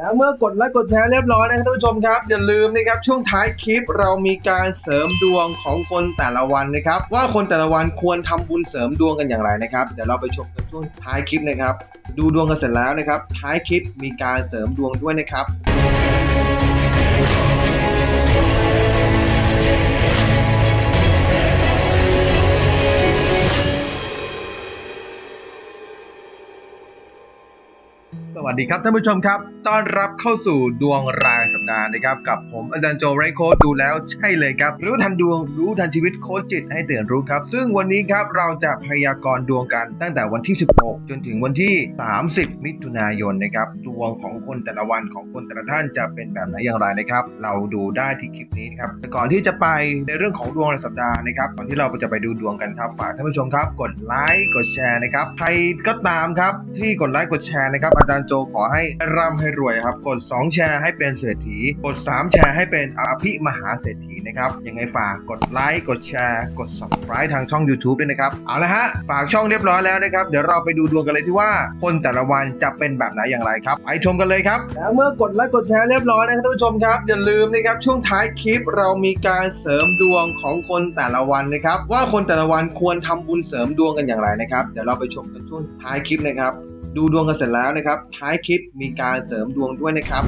แล้วเมื่อกดไลค์กดแชร์เรียบร้อยนะครับท่านผู้ชมครับอย่าลืมนะครับช่วงท้ายคลิปเรามีการเสริมดวงของคนแต่ละวันนะครับว่าคนแต่ละวันควรทำบุญเสริมดวงกันอย่างไรนะครับเดี๋ยวเราไปชมกันช่วงท้ายคลิปนะครับ ดูดวงกันเสร็จแล้วนะครับท้ายคลิปมีการเสริมดวงด้วยนะครับ สวัสดีครับท่านผู้ชมครับ ต้อนรับเข้าสู่ดวงรายสัปดาห์นะครับ กับผมอาจารย์โจไรโคดดูแล้วใช่เลยครับ รู้ทันดวงรู้ทันชีวิตโค้ชจิตให้ตื่นรู้ครับ ซึ่งวันนี้ครับเราจะพยากรณ์ดวงกันตั้งแต่วันที่ 16 จนถึงวันที่ 30 มิถุนายนนะครับ ดวงของคนแต่ละวันของคนแต่ละท่านจะเป็นแบบไหนอย่างไรนะครับ เราดูได้ที่คลิปนี้ครับแต่ก่อนที่จะไปในเรื่องของดวงรายสัปดาห์นะครับก่อนที่เราจะไปดูดวงกันครับฝากท่านผู้ชมครับ กดไลค์กดแชร์นะครับใครก็ตามครับที่กดไลค์กดแชร์นะครับอาจารย์โจขอให้ร่ำให้รวยครับ กด 2 แชร์ให้เป็นเศรษฐี กด 3 แชร์ให้เป็นอภิมหาเศรษฐีนะครับยังไงฝากกดไลค์กดแชร์กด subscribe ทางช่อง YouTube ด้วยนะครับ เอาละฮะ ฝากช่องเรียบร้อยแล้วนะครับ เดี๋ยวเราไปดูดวงกันเลยที่ว่า คนแต่ละวันจะเป็นแบบไหนอย่างไรครับ ไปชมกันเลยครับแล้วเมื่อกดไลค์กดแชร์เรียบร้อยนะครับท่านผู้ชมครับอย่าลืมนะครับช่วงท้ายคลิปเรามีการเสริมดวงของคนแต่ละวันนะครับ ว่าคนแต่ละวันควรทำบุญเสริมดวงกันอย่างไรนะครับ เดี๋ยวเราไปชมกันช่วงท้ายคลิปนะครับ ดูดวงกันเสร็จแล้วนะครับ ท้ายคลิปมีการเสริมดวงด้วยนะครับ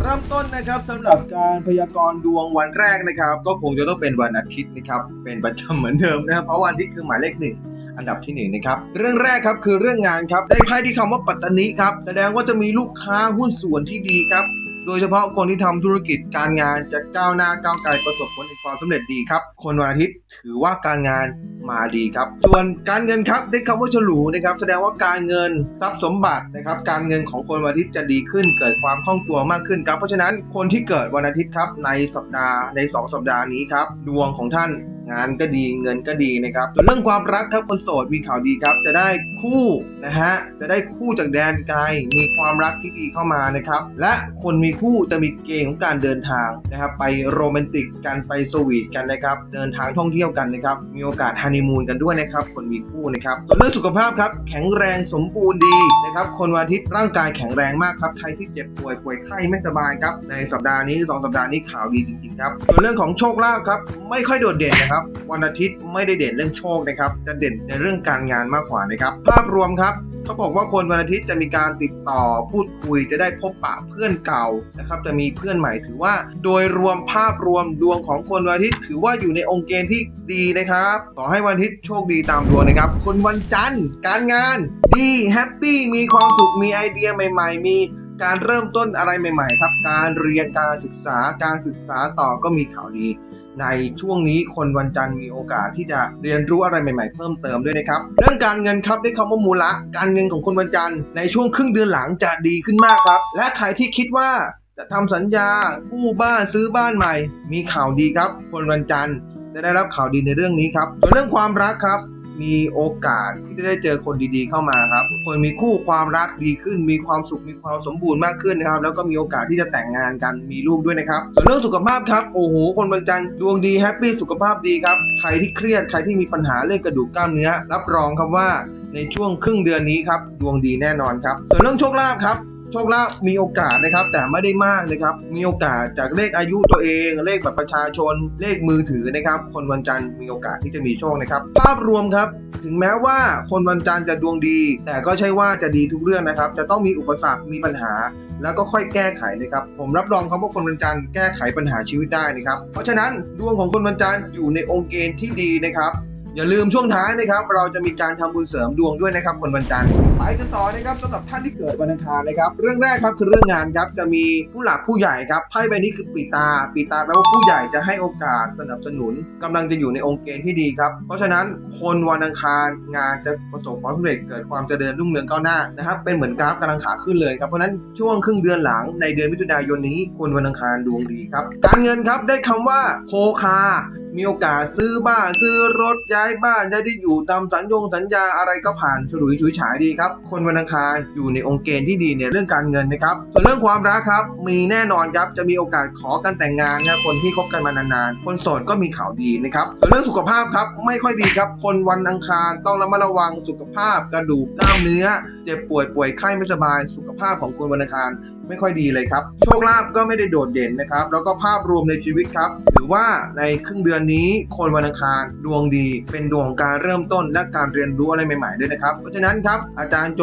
เริ่มต้นนะครับสำหรับการพยากรณ์ดวงวันแรกนะครับ ก็คงจะต้องเป็นวันอาทิตย์นะครับ เป็นประจำเหมือนเดิมนะครับเพราะวันอาทิตย์คือหมายเลขหนึ่งอันดับที่หนึ่งนะครับเรื่องแรกครับคือเรื่องงานครับได้ไพ่ที่คำว่าปัตตานีครับแสดงว่าจะมีลูกค้าหุ้นส่วนที่ดีครับ โดยเฉพาะคนที่ทำธุรกิจการงานจะก้าวหน้าก้าวไกลประสบผลในความสำเร็จดีครับ คนวันอาทิตย์ถือว่าการงานมาดีครับ ส่วนการเงินครับได้คำว่าฉลูนะครับ แสดงว่าการเงินทรัพย์สมบัตินะครับ การเงินของคนวันอาทิตย์จะดีขึ้น เกิดความคล่องตัวมากขึ้นครับ เพราะฉะนั้นคนที่เกิดวันอาทิตย์ครับในสัปดาห์ใน 2 สัปดาห์นี้ครับดวงของท่านงานก็ดีเงินก็ดีนะครับส่วนเรื่องความรักครับคนโสดมีข่าวดีครับ จะได้คู่นะฮะจะได้คู่จากแดนไกลมีความรักที่ดีเข้ามานะครับ และคนมีคู่จะมีเกณฑ์ของการเดินทางนะครับ ไปโรแมนติกกันไปสวีทกันนะครับ เดินทางท่องเที่ยวกันนะครับ มีโอกาสฮันนีมูนกันด้วยนะครับ คนมีคู่นะครับส่วนเรื่องสุขภาพครับ แข็งแรงสมบูรณ์ดีนะครับคนวันอาทิตย์ร่างกายแข็งแรงมากครับใครที่เจ็บป่วยป่วยไข้ไม่สบายครับในสัปดาห์นี้สองสัปดาห์นี้ข่าวดีจริงๆครับส่วนเรื่องของโชคลาภครับไม่ค่อยโดดเด่นนะครับวันอาทิตย์ไม่ได้เด่นเรื่องโชคนะครับ จะเด่นในเรื่องการงานมากกว่านะครับ ภาพรวมครับเขาบอกว่าคนวันอาทิตย์จะมีการติดต่อพูดคุยจะได้พบปะเพื่อนเก่านะครับ จะมีเพื่อนใหม่ถือว่า โดยรวมภาพรวมดวงของคนวันอาทิตย์ถือว่าอยู่ในองค์เกณฑ์ที่ดีนะครับขอให้วันอาทิตย์โชคดีตามดวงนะครับ คนวันจันทร์ การงาน ดีแฮปปี้มีความสุขมีไอเดียใหม่ ๆ มีการเริ่มต้นอะไรใหม่ ๆ ครับ การเรียนการศึกษาการศึกษาต่อก็มีข่าวดี ในช่วงนี้คนวันจันทร์มีโอกาสที่จะเรียนรู้อะไรใหม่ๆ เพิ่มเติมด้วยนะครับ เรื่องการเงินครับได้คำว่ามูละ การเงินของคนวันจันทร์ในช่วงครึ่งเดือนหลังจะดีขึ้นมากครับ และใครที่คิดว่าจะทำสัญญากู้บ้านซื้อบ้านใหม่ มีข่าวดีครับ คนวันจันทร์จะได้รับข่าวดีในเรื่องนี้ครับส่วนเรื่องความรักครับ มีโอกาสที่จะได้เจอคนดีๆเข้ามาครับคนมีคู่ความรักดีขึ้น มีความสุขมีความสมบูรณ์มากขึ้นนะครับ แล้วก็มีโอกาสที่จะแต่งงานกันมีลูกด้วยนะครับส่วนเรื่องสุขภาพครับโอ้โหคนวันจันดวงดีแฮปปี้สุขภาพดีครับใครที่เครียดใครที่มีปัญหาเรื่องกระดูกกล้ามเนื้อรับรองครับว่าในช่วงครึ่งเดือนนี้ครับดวงดีแน่นอนครับส่วนเรื่องโชคลาภครับ โชคลาภมีโอกาสนะครับ แต่ไม่ได้มากนะครับ มีโอกาสจากเลขอายุตัวเอง เลขบัตรประชาชน เลขมือถือนะครับ คนวันจันทร์มีโอกาสที่จะมีโชคนะครับ ภาพรวมครับ ถึงแม้ว่าคนวันจันทร์จะดวงดี แต่ก็ใช่ว่าจะดีทุกเรื่องนะครับ จะต้องมีอุปสรรคมีปัญหา แล้วก็ค่อยแก้ไขนะครับ ผมรับรองครับว่าคนวันจันทร์แก้ไขปัญหาชีวิตได้นะครับ เพราะฉะนั้นดวงของคนวันจันทร์อยู่ในองค์เกณฑ์ที่ดีนะครับ อย่าลืมช่วงท้ายนะครับ เราจะมีการทำบุญเสริมดวงด้วยนะครับคนวันจันทร์ไปกันต่อนะครับสำหรับท่านที่เกิดวันอังคารนะครับ เรื่องแรกครับคือเรื่องงานครับจะมีผู้หลักผู้ใหญ่ครับไพ่ใบนี้คือปีตา ปีตาแปลว่าผู้ใหญ่จะให้โอกาสสนับสนุนกำลังจะอยู่ในองค์เกณฑ์ที่ดีครับ เพราะฉะนั้นคนวันอังคารงานจะประสบความสำเร็จเกิดความเจริญรุ่งเรืองก้าวหน้านะครับเป็นเหมือนกราฟกำลังขาขึ้นเลยครับเพราะฉะนั้นช่วงครึ่งเดือนหลังในเดือนมิถุนายนนี้คนวันอังคารดวงดีครับการเงินครับได้คำว่าโคคา มีโอกาสซื้อบ้านซื้อรถย้ายบ้านจะได้อยู่ตามสัญญงสัญญาอะไรก็ผ่านฉลุยฉุยฉายดีครับ คนวันอังคารอยู่ในองค์เกณฑ์ที่ดีในเรื่องการเงินนะครับส่วนเรื่องความรักครับมีแน่นอนครับจะมีโอกาสขอกันแต่งงานนะคนที่คบกันมานานๆ คนโสดก็มีข่าวดีนะครับส่วนเรื่องสุขภาพครับไม่ค่อยดีครับ คนวันอังคารต้องระมัดระวังสุขภาพกระดูกกล้ามเนื้อ เจ็บป่วยป่วยไข้ไม่สบายสุขภาพของคนวันอังคาร ไม่ค่อยดีเลยครับ โชคลาภก็ไม่ได้โดดเด่นนะครับ แล้วก็ภาพรวมในชีวิตครับ ถือว่าในครึ่งเดือนนี้คนวันอังคารดวงดี เป็นดวงของการเริ่มต้นและการเรียนรู้อะไรใหม่ๆด้วยนะครับ เพราะฉะนั้นครับอาจารย์โจ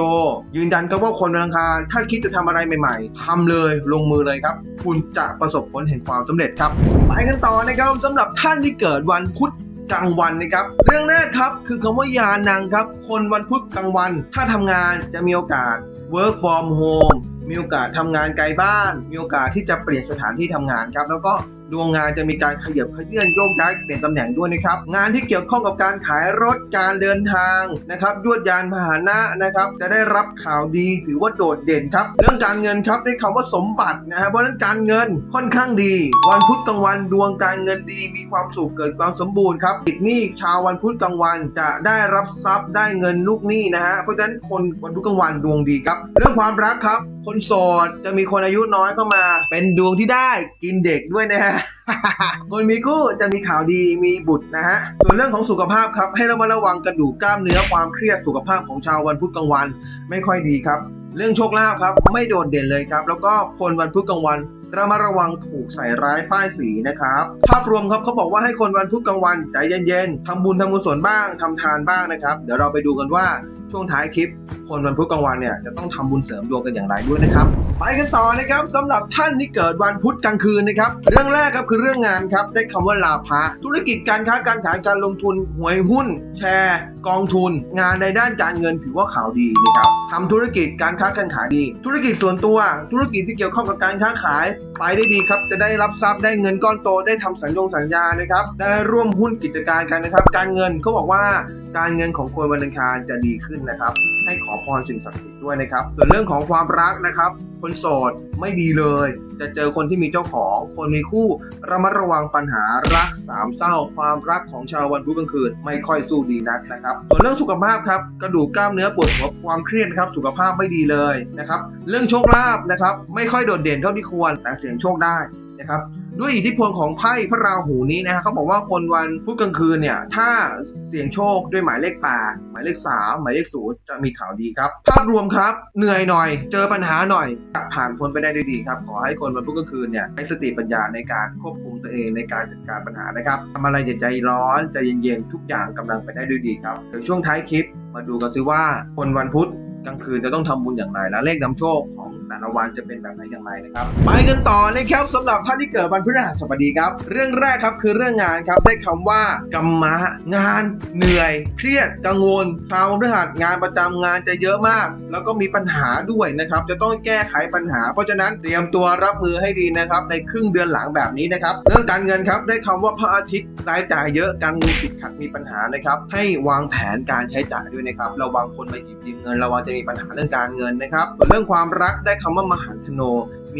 ยืนยันครับว่าคนวันอังคารถ้าคิดจะทำอะไรใหม่ๆทำเลยลงมือเลยครับ คุณจะประสบผลแห่งความสำเร็จครับไปกันต่อนะครับสำหรับท่านที่เกิดวันพุธกลางวันนะครับเรื่องแรกครับคือคำว่ายานังครับ คนวันพุธกลางวัน ถ้าทำงานจะมีโอกาส work from home มีโอกาสทำงานไกลบ้าน มีโอกาสที่จะเปลี่ยนสถานที่ทำงานครับ แล้วก็ ดวงงานจะมีการขยับขยื่นโยกย้ายเปลี่ยนตำแหน่งด้วยนะครับ งานที่เกี่ยวข้องกับการขายรถการเดินทางนะครับยวดยานพาหนะนะครับ จะได้รับข่าวดีถือว่าโดดเด่นครับ เรื่องการเงินครับได้คำว่าสมบัตินะฮะเพราะฉะนั้นการเงินค่อนข้างดี วันพุธกลางวันดวงการเงินดีมีความสุขเกิดความสมบูรณ์ครับติดหนี้ชาววันพุธกลางวันจะได้รับทรัพย์ได้เงินลูกหนี้นะฮะเพราะฉะนั้นคนวันพุธกลางวันดวงดีครับ เรื่องความรักครับ คนโสดจะมีคนอายุน้อยเข้ามา เป็นดวงที่ได้กินเด็กด้วยนะฮะคนมีคู่จะมีข่าวดีมีบุตรนะฮะ ส่วนเรื่องของสุขภาพครับ ให้ระมัดระวังกระดูกกล้ามเนื้อความเครียดสุขภาพของชาววันพุธกลางวันไม่ค่อยดีครับ เรื่องโชคลาภครับ ไม่โดดเด่นเลยครับ แล้วก็คนวันพุธกลางวันระมัดระวังถูกใส่ร้ายป้ายสีนะครับ ภาพรวมครับเขาบอกว่าให้คนวันพุธกลางวันใจเย็นๆทำบุญทำกุศลบ้างทำทานบ้างนะครับ เดี๋ยวเราไปดูกันว่าช่วงท้ายคลิป คนวันพุธกลางวันเนี่ยจะต้องทำบุญเสริมดวงกันอย่างไรด้วยนะครับ ไปกันต่อนะครับสำหรับท่านที่เกิดวันพุธกลางคืนนะครับ เรื่องแรกครับคือเรื่องงานครับได้คำว่าลาภะธุรกิจการค้าการขายการลงทุนหวยหุ้น แชร์ กองทุน งานในด้านการเงินถือว่าข่าวดีนะครับทำธุรกิจการค้าการขายดี ธุรกิจส่วนตัว ธุรกิจที่เกี่ยวข้องกับการค้าขายไปได้ดีครับจะได้รับทรัพย์ได้เงินก้อนโตได้ทำสัญญงสัญญานะครับได้ร่วมหุ้นกิจการกันนะครับ การเงินเขาบอกว่าการเงินของคนวันอังคารจะดีขึ้นนะครับ ให้ขอพรสิ่งศักดิ์สิทธิ์ด้วยนะครับ ส่วนเรื่องของความรักนะครับ คนโสดไม่ดีเลย จะเจอคนที่มีเจ้าของ คนมีคู่ระมัดระวังปัญหารักสามเศร้า ความรักของชาววันพุธกลางคืนไม่ค่อยสู้ดีนักนะครับ ส่วนเรื่องสุขภาพครับกระดูกกล้ามเนื้อปวดหัวความเครียดครับสุขภาพไม่ดีเลยนะครับ เรื่องโชคลาภนะครับ ไม่ค่อยโดดเด่นเท่าที่ควรแต่เสี่ยงโชคได้นะครับ ด้วยอิทธิพลของไพ่พระราหูนี้นะฮะเขาบอกว่าคนวันพุธกลางคืนเนี่ย ถ้าเสี่ยงโชคด้วยหมายเลขแปดหมายเลขสามหมายเลขศูนย์จะมีข่าวดีครับ ภาพรวมครับ เหนื่อยหน่อย เจอปัญหาหน่อยจะผ่านพ้นไปได้ด้วยดีครับ ขอให้คนวันพุธกลางคืนเนี่ยใช้สติปัญญาในการควบคุมตัวเองในการจัดการปัญหานะครับทำอะไรอย่าใจร้อนใจเย็นๆทุกอย่างกำลังไปได้ด้วยดีครับเดี๋ยวช่วงท้ายคลิปมาดูกันซิว่าคนวันพุธ กลางคืนจะต้องทำบุญอย่างไร และเลขนำโชคของแต่ละวันจะเป็นแบบไหนอย่างไรนะครับ ไปกันต่อนะครับสำหรับท่านที่เกิดวันพฤหัสบดีครับ เรื่องแรกครับคือเรื่องงานครับได้คำว่ากรรมะงานเหนื่อย เครียดกังวลชาวพฤหัสงานประจำงานจะเยอะมาก แล้วก็มีปัญหาด้วยนะครับ จะต้องแก้ไขปัญหา เพราะฉะนั้นเตรียมตัวรับมือให้ดีนะครับในครึ่งเดือนหลังแบบนี้นะครับเรื่องการเงินครับได้คำว่าพระอาทิตย์รายจ่ายเยอะการเงินติดขัดมีปัญหานะครับให้วางแผนการใช้จ่ายด้วยนะครับระวังคนมาหยิบยืมเงินระวังจะมีปัญหาเรื่องการเงินนะครับส่วนเรื่องความรักได้คำว่ามหันธโน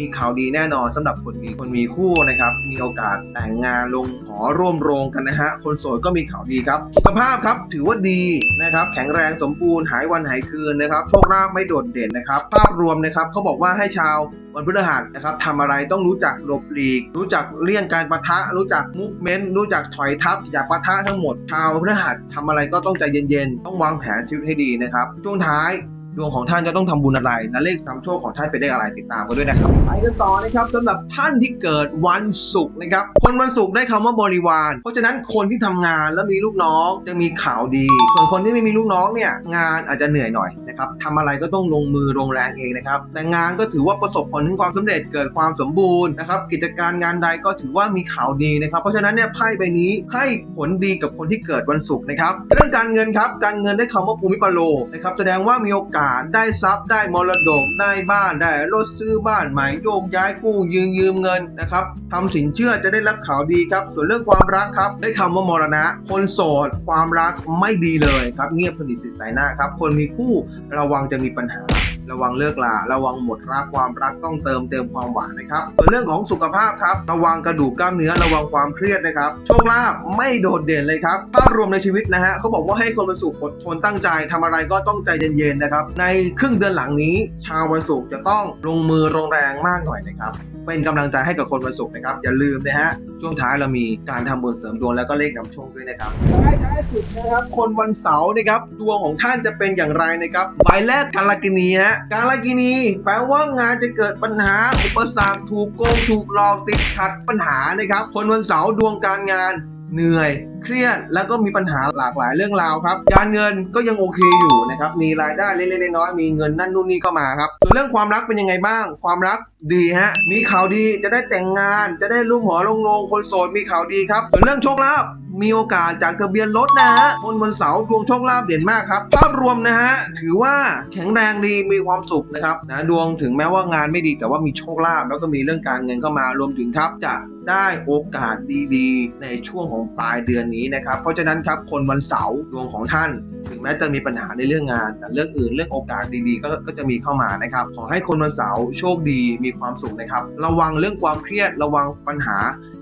มีข่าวดีแน่นอนสำหรับคนมีคนมีคู่นะครับ มีโอกาสแต่งงานลงหอร่วมโรงกันนะฮะ คนโสดก็มีข่าวดีครับ สุขภาพครับถือว่าดีนะครับ แข็งแรงสมบูรณ์หายวันหายคืนนะครับโชคลาภไม่โดดเด่นนะครับ ภาพรวมนะครับเขาบอกว่าให้ชาววันพฤหัสนะครับทำอะไรต้องรู้จักหลบหลีก รู้จักเลี่ยงการประทะ รู้จักมูฟเมนต์รู้จักถอยทับอย่าปะทะทั้งหมดชาวพฤหัสทำอะไรก็ต้องใจเย็นๆ ต้องวางแผนชีวิตให้ดีนะครับ ช่วงท้าย ดวงของท่านจะต้องทำบุญอะไร และเลขนำโชคของท่านเป็นเลขอะไรติดตามกันด้วยนะครับไปกันต่อนะครับสำหรับท่านที่เกิดวันศุกร์นะครับ คนวันศุกร์ได้คำว่าบริวาร เพราะฉะนั้นคนที่ทำงานแล้วมีลูกน้องจะมีข่าวดี ส่วนคนที่ไม่มีลูกน้องเนี่ยงานอาจจะเหนื่อยหน่อยนะครับทำอะไรก็ต้องลงมือลงแรงเองนะครับ แต่งานก็ถือว่าประสบผลถึงความสำเร็จเกิดความสมบูรณ์นะครับ กิจการงานใดก็ถือว่ามีข่าวดีนะครับ เพราะฉะนั้นเนี่ยไพ่ใบนี้ให้ผลดีกับคนที่เกิดวันศุกร์นะครับ เรื่องการเงินครับ การเงินได้คำว่าภูมิปโลนะครับ แสดงว่ามีโอกาสได้ทรัพย์ได้มรดกได้บ้านได้รถซื้อบ้านใหม่โยกย้ายกู้ยืมยืมเงินนะครับทำสินเชื่อจะได้รับข่าวดีครับ ส่วนเรื่องความรักครับ ได้คำว่ามรณะ คนโสด ความรักไม่ดีเลยครับ เงียบสนิทสิสายหน้าครับ คนมีคู่ระวังจะมีปัญหา ระวังเลิกลา ระวังหมดรักความรักต้องเติมเต็มความหวานนะครับส่วนเรื่องของสุขภาพครับ ระวังกระดูกกล้ามเนื้อระวังความเครียดนะครับ โชคลาภไม่โดดเด่นเลยครับ ภาพรวมในชีวิตนะฮะเขาบอกว่าให้คนวันศุกร์อดทนตั้งใจทำอะไรก็ต้องใจเย็นๆนะครับ ในครึ่งเดือนหลังนี้ ชาววันศุกร์จะต้องลงมือลงแรงมากหน่อยนะครับเป็นกำลังใจให้กับคนวันศุกร์นะครับ อย่าลืมนะฮะ ช่วงท้ายเรามีการทำบุญเสริมดวงแล้วก็เลขนำโชคด้วยนะครับท้ายท้ายสุดนะครับ คนวันเสาร์นะครับดวงของท่านจะเป็นอย่างไรนะครับใบแรกกาลกินีฮะการละกินี แปลว่างานจะเกิดปัญหา อุปสรรคถูกโกงถูกหลอกติดขัดปัญหานะครับ คนวันเสาร์ดวงการงานเหนื่อย เครียดแล้วก็มีปัญหาหลากหลายเรื่องราวครับการเงินก็ยังโอเคอยู่นะครับมีรายได้เล็กๆน้อยๆมีเงินนั่นนู่นนี่เข้ามาครับส่วนเรื่องความรักเป็นยังไงบ้าง ความรักดีฮะมีข่าวดีจะได้แต่งงานจะได้ลูกหัวลงโลงคนโสดมีข่าวดีครับส่วนเรื่องโชคลาภมีโอกาสจากทะเบียนรถนะฮะคนวันเสาร์ดวงโชคลาภเด่นมากครับภาพรวมนะฮะถือว่าแข็งแรงดีมีความสุขนะครับนะดวงถึงแม้ว่างานไม่ดีแต่ว่ามีโชคลาภแล้วก็มีเรื่องการเงินเข้ามารวมถึงครับจะได้โอกาสดีๆ ในช่วงของปลายเดือนนี้นะครับ เพราะฉะนั้นครับคนวันเสาร์ดวงของท่าน ถึงแม้จะมีปัญหาในเรื่องงาน แต่เรื่องอื่นเรื่องโอกาสดีๆ ก็ก็จะมีเข้ามานะครับ ขอให้คนวันเสาร์โชคดีมีความสุขนะครับ ระวังเรื่องความเครียดระวังปัญหา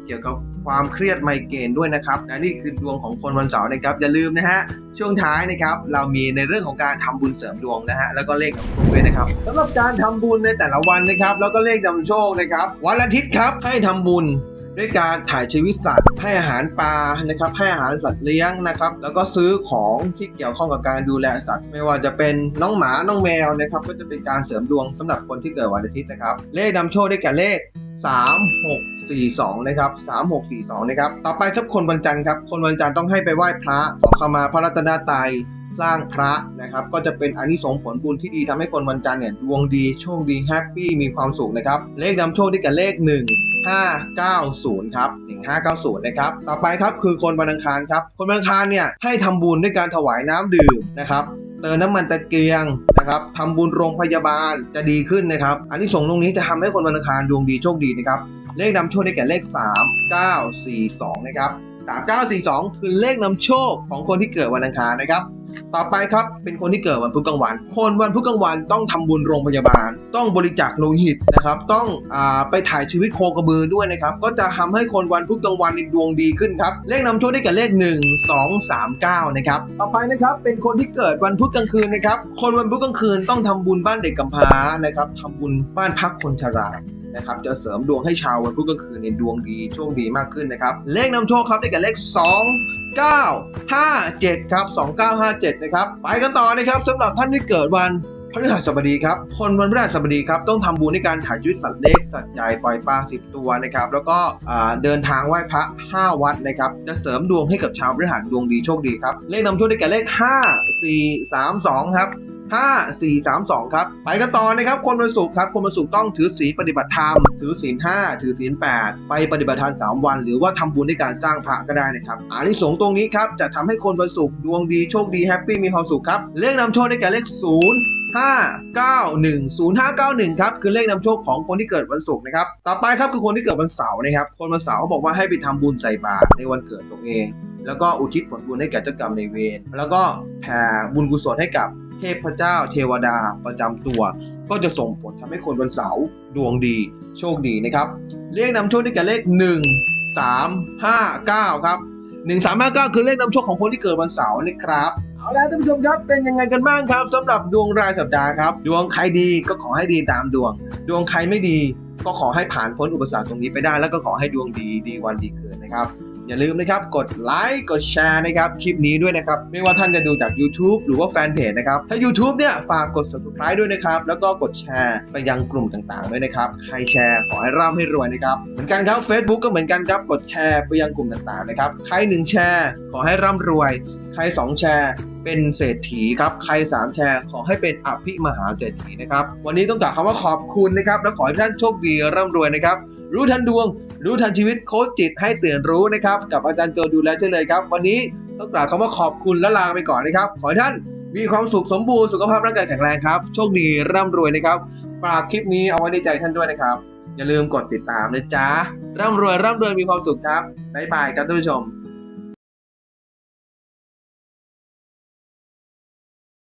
เกี่ยวกับความเครียดไมเกรนด้วยนะครับและนี่คือดวงของคนวันเสาร์นะครับ อย่าลืมนะฮะ ช่วงท้ายนะครับ เรามีในเรื่องของการทำบุญเสริมดวงนะฮะ แล้วก็เลขนำโชคด้วยนะครับสำหรับการทำบุญในแต่ละวันนะครับ แล้วก็เลขนำโชคนะครับ วันอาทิตย์ครับ ให้ทำบุญ ด้วยการถ่ายชีวิตสัตว์ ให้อาหารปลานะครับให้อาหารสัตว์เลี้ยงนะครับ แล้วก็ซื้อของที่เกี่ยวข้องกับการดูแลสัตว์ ไม่ว่าจะเป็นน้องหมาน้องแมวนะครับก็จะเป็นการเสริมดวงสำหรับคนที่เกิดวันอาทิตย์นะครับ เลขนำโชคได้แก่เลข3 6 4 2 นะครับ3 6 4 2 นะครับ ต่อไปครับคนวันจันทร์ครับ คนวันจันทร์ต้องให้ไปไหว้พระขอขมาพระรัตนตรัย สร้างพระนะครับ ก็จะเป็นอานิสงส์ผลบุญที่ดีทำให้คนวันจันทร์เนี่ยดวงดีโชคดีแฮปปี้มีความสุขนะครับ เลขนำโชคได้แก่เลข 1 590 ครับ 1590 นะครับ ต่อไปครับคือคนวันอังคารครับ คนวันอังคารเนี่ยให้ทำบุญด้วยการถวายน้ำดื่มนะครับเติมน้ำมันตะเกียงนะครับทำบุญโรงพยาบาลจะดีขึ้นนะครับ อันนี้ส่งส์ตรงนี้จะทำให้คนวันอังคารดวงดีโชคดีนะครับ เลขนำโชคได้แก่เลข 3942 นะครับ 3942 คือเลขนำโชคของคนที่เกิดวันอังคารนะครับ ต่อไปครับเป็นคนที่เกิดวันพุธกลางวัน คนวันพุธกลางวันต้องทำบุญโรงพยาบาล ต้องบริจาคโลหิตนะครับ ต้องอไปถ่ายชีวิตโคกระบือด้วยนะครับ ก็จะทำให้คนวันพุธกลางวันในดวงดีขึ้นครับ เลขนำโชคได้แก่เลข 1 2 3 9 นะครับ ต่อไปนะครับเป็นคนที่เกิดวันพุธกลางคืนนะครับ คนวันพุธกลางคืนต้องทำบุญบ้านเด็กกำพร้านะครับทำบุญบ้านพักคนชรา นะครับจะเสริมดวงให้ชาววันพุธกลางคืนในดวงดีโชคดีมากขึ้นนะครับ เลขนำโชคครับได้แก่เลข 2 957 ครับ 2957 นะครับ ไปกันต่อนะครับสำหรับท่านที่เกิดวัน พฤหัสบดีครับ คนวันพฤหัสบดีครับต้องทำบุญในการถ่ายชีวิตสัตว์เล็กสัตว์ใหญ่ปล่อยปลา10ตัวนะครับ แล้วก็เดินทางไหว้พระ 5 วัดนะครับ จะเสริมดวงให้กับชาวพฤหัสดวงดีโชคดีครับ เลขนำโชคได้แก่เลข 5 4 3 2 ครับ5 4 3 2 ครับ ไปกันต่อนะครับ คนวันศุกร์ครับ คนวันศุกร์ต้องถือศีลปฏิบัติธรรม ถือศีล5ถือศีล8ไปปฏิบัติธรรม3วัน หรือว่าทำบุญในการสร้างพระก็ได้นะครับอานิสงส์ตรงนี้ครับจะทำให้คนวันศุกร์ดวงดีโชคดีแฮปปี้มีความสุขครับ เลขนำโชคได้แก่เลข 0 5 9 1 0 5 9 1ครับคือเลขนำโชคของคนที่เกิดวันศุกร์นะครับต่อไปครับคือคนที่เกิดวันเสาร์นะครับคนวันเสาร์เขาบอกว่าให้ไปทำบุญใส่บาตรในวันเกิดตัวเอง แล้วก็อุทิศผลบุญให้แก่เจ้ากรรมในเวรแล้วก็แผ่บุญกุศลให้กับเทพเจ้า เทวดาประจำตัว ก็จะส่งผลทำให้คนวันเสาร์ดวงดีโชคดีนะครับเลขนำโชคได้แก่เลข 1 3 5 9 ครับ 1 3 5 9 คือเลขนำโชคของคนที่เกิดวันเสาร์นะครับ เอาละท่านผู้ชมครับเป็นยังไงกันบ้างครับสำหรับดวงรายสัปดาห์ครับดวงใครดีก็ขอให้ดีตามดวง ดวงใครไม่ดี ก็ขอให้ผ่านพ้นอุปสรรคตรงนี้ไปได้ แล้วก็ขอให้ดวงดีดีวันดีคืนนะครับอย่าลืมนะครับกดไลค์กดแชร์นะครับคลิปนี้ด้วยนะครับไม่ว่าท่านจะดูจาก YouTube หรือว่าแฟนเพจนะครับถ้า YouTube เนี่ยฝากกด subscribe ด้วยนะครับแล้วก็กดแชร์ไปยังกลุ่มต่างๆด้วยนะครับใครแชร์ขอให้ร่ำให้รวยนะครับเหมือนกันครับ Facebook ก็เหมือนกันครับกดแชร์ไปยังกลุ่มต่างๆนะครับใครหนึ่งแชร์ขอให้ร่ำรวย ใครสองแชร์ เป็นเศรษฐีครับ ใครสามแชร์ขอให้เป็นอภิมหาเศรษฐีนะครับ วันนี้ต้องกล่าวคำว่าขอบคุณนะครับ และขอให้ท่านโชคดีร่ำรวยนะครับ รู้ทันดวง รู้ทันชีวิตโค้ชจิตให้ตื่นรู้นะครับ กับอาจารย์โจดูแลเช่นเลยครับ วันนี้ต้องกล่าวคำว่าขอบคุณและลาไปก่อนนะครับ ขอให้ท่านมีความสุขสมบูรณ์สุขภาพร่างกายแข็งแรงครับ โชคดีร่ำรวยนะครับฝากคลิปนี้เอาไว้ในใจท่านด้วยนะครับ อย่าลืมกดติดตามนะจ๊ะร่ำรวยร่ำรวยมีความสุขครับบ๊ายบายครับท่านผู้ชม